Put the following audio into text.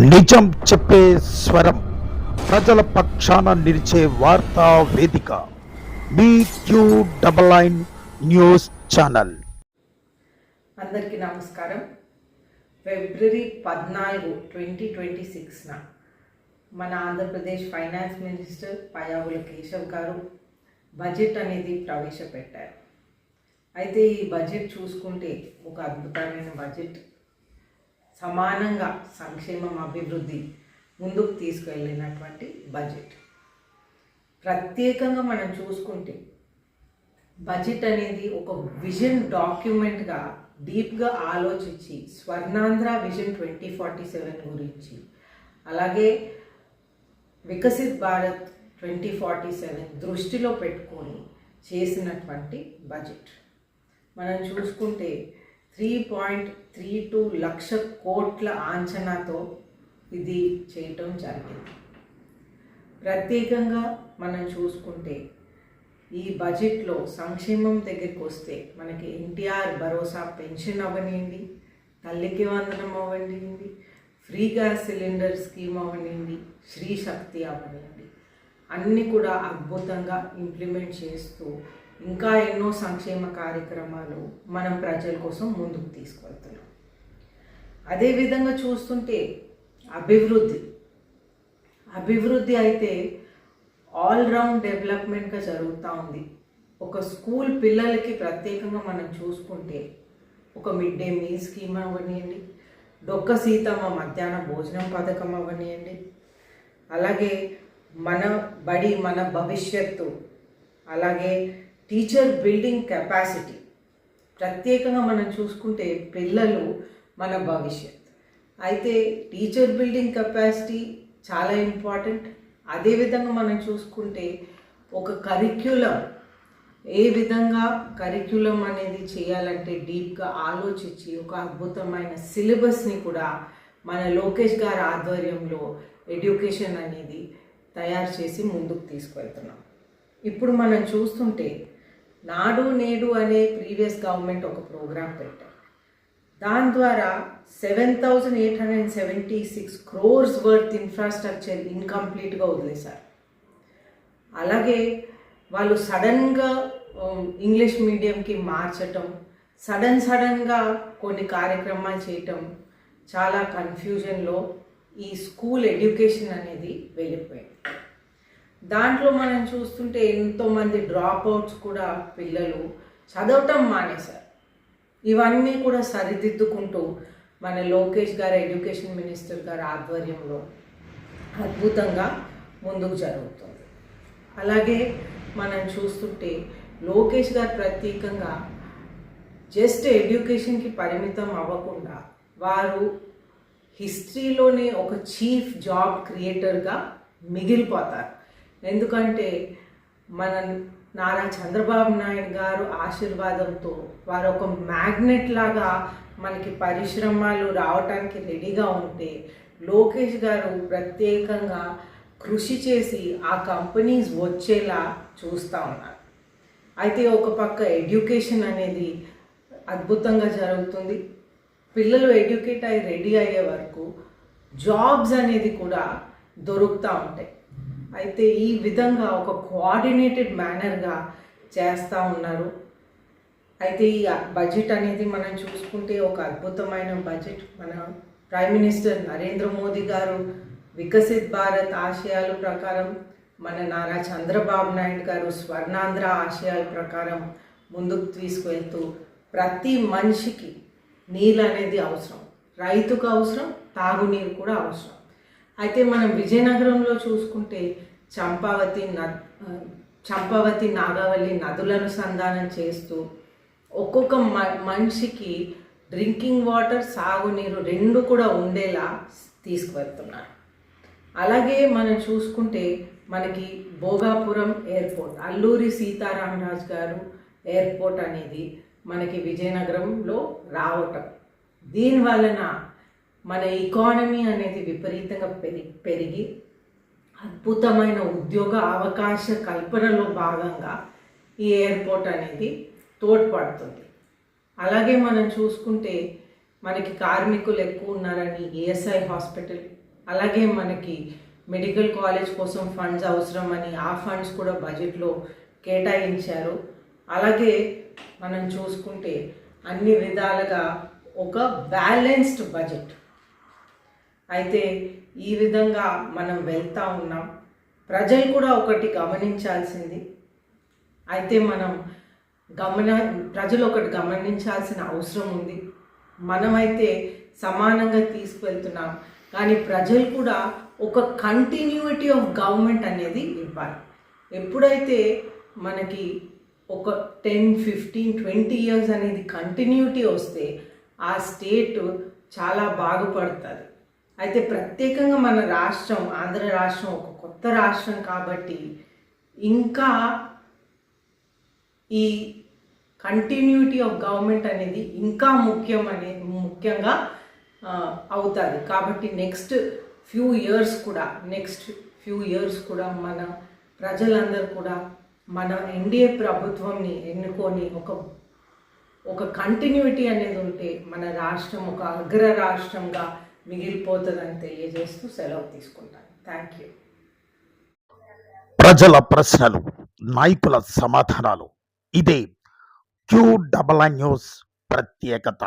నిజం చెప్పే స్వరం ప్రజల పక్షాన నిలిచే వార్తా వేదిక. మీ Q double nine news channel అందరికీ నమస్కారం. ఫిబ్రవరి పద్నాలుగు ట్వంటీ ట్వంటీ సిక్స్న మన ఆంధ్రప్రదేశ్ ఫైనాన్స్ మినిస్టర్ పయావుల కేశవ్ గారు బడ్జెట్ అనేది ప్రవేశపెట్టారు. అయితే ఈ బడ్జెట్ చూసుకుంటే ఒక అద్భుతమైన బడ్జెట్. సమానంగా సంక్షేమం అభివృద్ధి ముందుకు తీసుకువెళ్ళినటువంటి బడ్జెట్. ప్రత్యేకంగా మనం చూసుకుంటే బడ్జెట్ అనేది ఒక విజన్ డాక్యుమెంట్గా డీప్గా ఆలోచించి Swarnandhra vision twenty forty seven గురించి అలాగే Viksit Bharat twenty forty seven దృష్టిలో పెట్టుకొని చేసినటువంటి బడ్జెట్. మనం చూసుకుంటే three point three two lakh కోట్ల అంచనాతో ఇది చేయటం జరిగింది. ప్రత్యేకంగా మనం చూసుకుంటే ఈ బడ్జెట్లో సంక్షేమం దగ్గరికి వస్తే మనకి ఎన్టీఆర్ భరోసా పెన్షన్ అవ్వనివ్వండి తల్లికి వందనం అవ్వనివ్వండి ఫ్రీ గ్యాస్ సిలిండర్ స్కీమ్ అవ్వనివ్వండి శ్రీ శక్తి అవ్వనివ్వండి అన్నీ కూడా అద్భుతంగా ఇంప్లిమెంట్ చేస్తూ ఇంకా ఎన్నో సంక్షేమ కార్యక్రమాలు మనం ప్రజల కోసం ముందుకు తీసుకువెళ్తున్నాం. అదేవిధంగా చూస్తుంటే అభివృద్ధి. అభివృద్ధి అయితే ఆల్ రౌండ్ డెవలప్మెంట్గా జరుగుతూ ఉంది. ఒక స్కూల్ పిల్లలకి ప్రత్యేకంగా మనం చూసుకుంటే ఒక మిడ్ డే మీల్ స్కీమ్ అవ్వనివ్వండి డొక్క సీతమ్మ మధ్యాహ్న భోజనం పథకం అవ్వనివ్వండి అలాగే మన బడి మన భవిష్యత్తు అలాగే టీచర్ బిల్డింగ్ కెపాసిటీ ప్రత్యేకంగా మనం చూసుకుంటే పిల్లలు మన భవిష్యత్. అయితే టీచర్ బిల్డింగ్ కెపాసిటీ చాలా ఇంపార్టెంట్ అదేవిధంగా మనం చూసుకుంటే ఒక కరిక్యులం ఏ విధంగా కరిక్యులం అనేది చేయాలంటే డీప్గా ఆలోచించి ఒక అద్భుతమైన సిలబస్ని కూడా మన లోకేష్ గారి ఆధ్వర్యంలో ఎడ్యుకేషన్ అనేది తయారు చేసి ముందుకు తీసుకెళ్తున్నాం. ఇప్పుడు మనం చూస్తుంటే నాడు నేడు అనే ప్రీవియస్ గవర్నమెంట్ ఒక ప్రోగ్రాం పెట్టారు దాని ద్వారా seven thousand eight hundred seventy six crores worth infrastructure ఇన్కంప్లీట్గా వదిలేశారు. అలాగే వాళ్ళు సడన్గా ఇంగ్లీష్ మీడియంకి మార్చటం సడన్ సడన్గా కొన్ని కార్యక్రమాలు చేయటం చాలా కన్ఫ్యూజన్లో ఈ స్కూల్ ఎడ్యుకేషన్ అనేది వెళ్ళిపోయింది. దాంట్లో మనం చూస్తుంటే ఎంతోమంది డ్రాప్ అవుట్స్ కూడా పిల్లలు చదవటం మానేశారు. ఇవన్నీ కూడా సరిదిద్దుకుంటూ మన లోకేష్ గారు ఎడ్యుకేషన్ మినిస్టర్ గారి ఆధ్వర్యంలో అద్భుతంగా ముందుకు జరుగుతుంది. అలాగే మనం చూస్తుంటే లోకేష్ గారు ప్రత్యేకంగా జస్ట్ ఎడ్యుకేషన్కి పరిమితం అవ్వకుండా వారు హిస్టరీలోనే ఒక చీఫ్ జాబ్ క్రియేటర్గా మిగిలిపోతారు. ఎందుకంటే మన నారా చంద్రబాబు నాయుడు గారు ఆశీర్వాదంతో వారు ఒక మ్యాగ్నెట్ లాగా మనకి పరిశ్రమలు రావటానికి రెడీగా ఉంటే లోకేష్ గారు ప్రత్యేకంగా కృషి చేసి ఆ కంపెనీస్ వచ్చేలా చూస్తూ ఉన్నారు. అయితే ఒక పక్క ఎడ్యుకేషన్ అనేది అద్భుతంగా జరుగుతుంది. పిల్లలు ఎడ్యుకేట్ అయ్యి రెడీ అయ్యే వరకు జాబ్స్ అనేది కూడా దొరుకుతూ ఉంటాయి. అయితే ఈ విధంగా ఒక కోఆర్డినేటెడ్ మేనర్గా చేస్తూ ఉన్నారు. అయితే ఈ బడ్జెట్ అనేది మనం చూసుకుంటే ఒక అద్భుతమైన బడ్జెట్ మన ప్రైమ్ మినిస్టర్ నరేంద్ర మోదీ గారు వికసిత్ భారత్ ఆశయాల ప్రకారం మన నారా చంద్రబాబు నాయుడు గారు స్వర్ణాంధ్ర ఆశయాల ప్రకారం ముందుకు తీసుకువెళ్తూ ప్రతి మనిషికి నీళ్ళు అనేది అవసరం. రైతుకు అవసరం తాగునీరు కూడా అవసరం. అయితే మనం విజయనగరంలో చూసుకుంటే చంపావతి నద్ చంపావతి నాగావళి నదులను సంధానం చేస్తూ ఒక్కొక్క మ మనిషికి డ్రింకింగ్ వాటర్ సాగునీరు రెండు కూడా ఉండేలా తీసుకువెళ్తున్నారు. అలాగే మనం చూసుకుంటే మనకి భోగాపురం ఎయిర్పోర్ట్ అల్లూరి సీతారామరాజు గారు ఎయిర్పోర్ట్ అనేది మనకి విజయనగరంలో రావటం. దీని వలన మన ఎకానమీ అనేది విపరీతంగా పెరిగి పెరిగి అద్భుతమైన ఉద్యోగ అవకాశ కల్పనలో భాగంగా ఈ ఎయిర్పోర్ట్ అనేది తోడ్పడుతుంది. అలాగే మనం చూసుకుంటే మనకి కార్మికులు ఎక్కువ ఉన్నారని ఏఎస్ఐ హాస్పిటల్ అలాగే మనకి మెడికల్ కాలేజ్ కోసం ఫండ్స్ అవసరం అని ఆ ఫండ్స్ కూడా బడ్జెట్లో కేటాయించారు. అలాగే మనం చూసుకుంటే అన్ని విధాలుగా ఒక బ్యాలెన్స్డ్ బడ్జెట్. అయితే ఈ విధంగా మనం వెళ్తా ఉన్నాం. ప్రజలు కూడా ఒకటి గమనించాల్సింది. అయితే మనం గమన ప్రజలు ఒకటి గమనించాల్సిన అవసరం ఉంది. మనమైతే సమానంగా తీసుకువెళ్తున్నాం కానీ ప్రజలు కూడా ఒక కంటిన్యూటీ ఆఫ్ గవర్నమెంట్ అనేది ఇవ్వాలి. ఎప్పుడైతే మనకి ఒక టెన్ ఫిఫ్టీన్ ట్వంటీ ఇయర్స్ అనేది కంటిన్యూటీ వస్తే ఆ స్టేట్ చాలా బాగుపడుతుంది. అయితే ప్రత్యేకంగా మన రాష్ట్రం ఆంధ్ర రాష్ట్రం ఒక కొత్త రాష్ట్రం కాబట్టి ఇంకా ఈ కంటిన్యూటీ ఆఫ్ గవర్నమెంట్ అనేది ఇంకా ముఖ్యం అనే ముఖ్యంగా అవుతుంది. కాబట్టి నెక్స్ట్ ఫ్యూ ఇయర్స్ కూడా నెక్స్ట్ ఫ్యూ ఇయర్స్ కూడా మన ప్రజలందరూ కూడా మన ఎన్డీఏ ప్రభుత్వంని ఎన్నుకొని ఒక ఒక కంటిన్యూటీ అనేది ఉంటే మన రాష్ట్రం ఒక అగ్ర రాష్ట్రంగా మిగిలిపోతుందని తెలియజేస్తూ సెలవు తీసుకుంటాను. థ్యాంక్ యూ ప్రజల ప్రశ్నలు నాయకుల సమాధానాలు. ఇదే క్యూ డబల్ న్యూస్ ప్రత్యేకత.